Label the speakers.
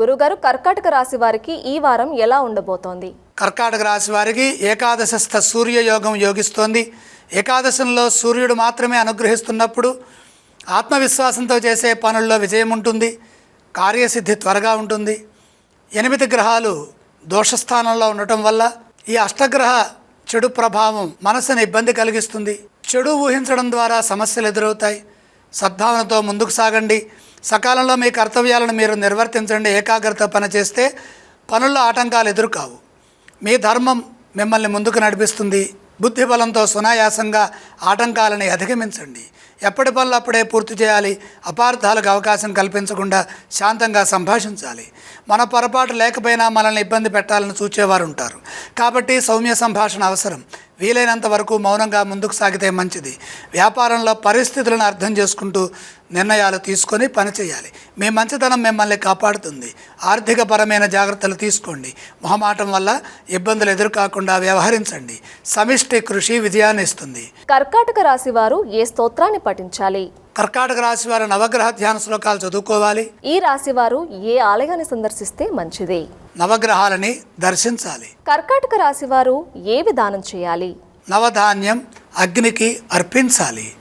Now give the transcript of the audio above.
Speaker 1: గురుగారు కర్కాటక రాశి వారికి ఈ వారం ఎలా ఉండబోతోంది?
Speaker 2: కర్కాటక రాశి వారికి ఏకాదశస్థ సూర్యయోగం యోగిస్తోంది. ఏకాదశంలో సూర్యుడు మాత్రమే అనుగ్రహిస్తున్నప్పుడు ఆత్మవిశ్వాసంతో చేసే పనుల్లో విజయం ఉంటుంది. కార్యసిద్ధి త్వరగా ఉంటుంది. ఎనిమిది గ్రహాలు దోషస్థానంలో ఉండటం వల్ల ఈ అష్టగ్రహ చెడు ప్రభావం మనసుని ఇబ్బంది కలిగిస్తుంది. చెడు ఊహించడం ద్వారా సమస్యలు ఎదురవుతాయి. సద్భావనతో ముందుకు సాగండి. సకాలంలో మీ కర్తవ్యాలను మీరు నిర్వర్తించండి ఏకాగ్రత పని చేస్తే పనుల్లో ఆటంకాలు ఎదురుకావు. మీ ధర్మం మిమ్మల్ని ముందుకు నడిపిస్తుంది. బుద్ధి బలంతో సునాయాసంగా ఆటంకాలని అధిగమించండి. ఎప్పటి పనులు అప్పుడే పూర్తి చేయాలి అపార్థాలకు అవకాశం కల్పించకుండా శాంతంగా సంభాషించాలి. మన పొరపాటు లేకపోయినా మనల్ని ఇబ్బంది పెట్టాలని చూచేవారు ఉంటారు. కాబట్టి సౌమ్య సంభాషణ అవసరం. వీలైనంత వరకు మౌనంగా ముందుకు సాగితే మంచిది. వ్యాపారంలో పరిస్థితులను అర్థం చేసుకుంటూ నిర్ణయాలు తీసుకొని పనిచేయాలి మీ మంచితనం మిమ్మల్ని కాపాడుతుంది. ఆర్థికపరమైన జాగ్రత్తలు తీసుకోండి. మొహమాటం వల్ల ఇబ్బందులు ఎదురుకాకుండా వ్యవహరించండి. సమిష్టి కృషి విజయాన్ని ఇస్తుంది.
Speaker 1: కర్కాటక రాశి వారు ఏ స్తోత్రాన్ని పఠించాలి?
Speaker 2: కర్కాటక రాశి వారు నవగ్రహ ధ్యాన శ్లోకాలు చదువుకోవాలి.
Speaker 1: ఈ రాశి వారు ఏ ఆలయాన్ని సందర్శిస్తే మంచిది?
Speaker 2: నవగ్రహాలని దర్శించాలి.
Speaker 1: కర్కాటక రాశి వారు ఏ విధానం చేయాలి?
Speaker 2: నవధాన్యం అగ్నికి అర్పించాలి.